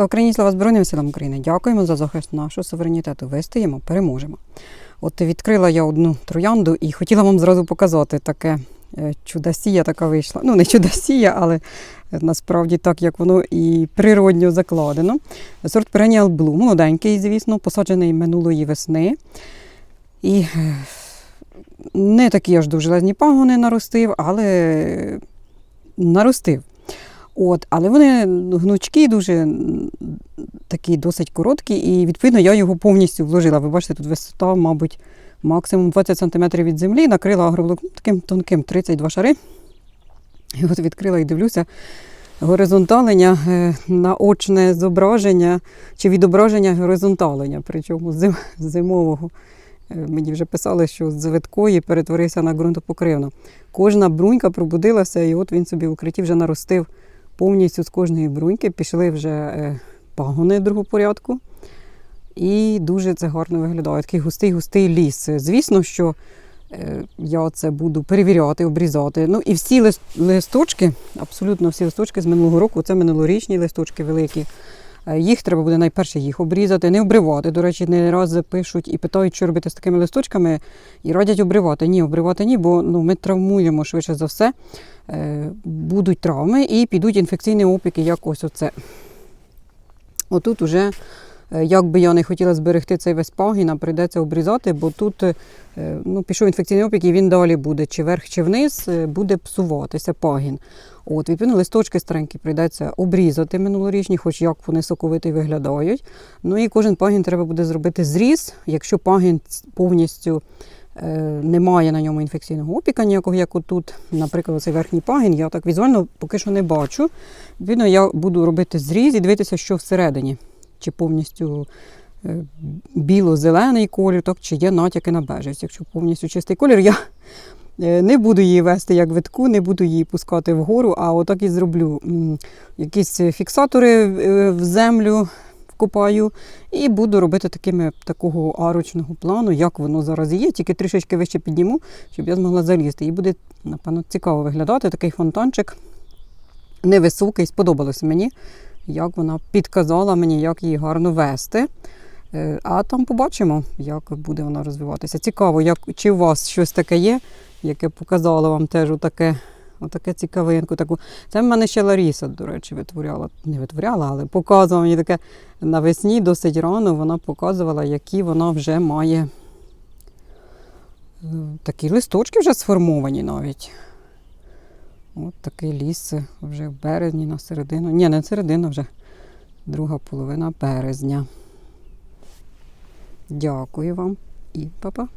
Слава Україні, слава Збройним силам України. Дякуємо за захист нашого суверенітету. Вистоїмо, переможемо. От відкрила я одну троянду і хотіла вам зразу показати таке е, чудосія така вийшла. Ну, не чудосія, але е, насправді так, як воно і природньо закладено. Сорт Perennial Blue, молоденький, звісно, посаджений минулої весни. І е, не такі аж довжелезні пагони наростив, але наростив. От, але вони гнучкі, дуже такі досить короткі, і відповідно я його повністю вложила. Ви бачите, тут висота, мабуть, максимум 20 см від землі, накрила агроволокном таким тонким 32 шари. І от відкрила і дивлюся горизонталення, е, наочне зображення чи відображення горизонталення, причому зим- зимового. Е, Мені вже писали, що з виткої перетворився на ґрунтопокривну. Кожна брунька пробудилася, і от він собі в укритті вже наростив повністю з кожної бруньки. Пішли вже пагони другого порядку. І дуже це гарно виглядає. Такий густий-густий ліс. Звісно, що е, я це буду перевіряти, обрізати. Ну і всі листочки, абсолютно всі листочки з минулого року, це минулорічні листочки великі. Е, Їх треба буде найперше їх обрізати, не обривати. До речі, не раз пишуть і питають, що робити з такими листочками, і радять обривати. Ні, обривати ні, бо ну, ми травмуємо швидше за все. Е, Будуть травми і підуть інфекційні опіки, як ось оце. Отут уже, як би я не хотіла зберегти цей весь пагін, а прийдеться обрізати, бо тут е, ну, пішов інфекційний опік, і він далі буде, чи вверх, чи вниз, е, буде псуватися пагін. От, відповідно, листочки старенькі прийдеться обрізати минулорічні, хоч як вони соковиті виглядають. Ну і кожен пагін треба буде зробити зріз. Якщо пагін повністю е, немає на ньому інфекційного опіка ніякого, як отут, наприклад, цей верхній пагін, я так візуально поки що не бачу. Відповідно, я буду робити зріз і дивитися, що всередині. Чи повністю е, біло-зелений колір, так, чи є натяки на бежевість. Якщо повністю чистий колір, я е, не буду її вести як витку, не буду її пускати вгору, а отак і зроблю. Якісь фіксатори е, в землю вкопаю і буду робити такими, такого арочного плану, як воно зараз є, тільки трішечки вище підніму, щоб я змогла залізти. І буде, напевно, цікаво виглядати такий фонтанчик невисокий, сподобалось мені, як вона підказала мені, як її гарно вести. Е, А там побачимо, як буде вона розвиватися. Цікаво, як, чи у вас щось таке є, яке показало вам теж отаке, отаке цікавинку. Таку. Це в мене ще Ларіса, до речі, витворяла. Не витворяла, але показувала мені таке навесні, досить рано вона показувала, які вона вже має е, такі листочки вже сформовані навіть. От такий ліс вже в березні на середину. Ні, не середина вже. Друга половина березня. Дякую вам і па-па.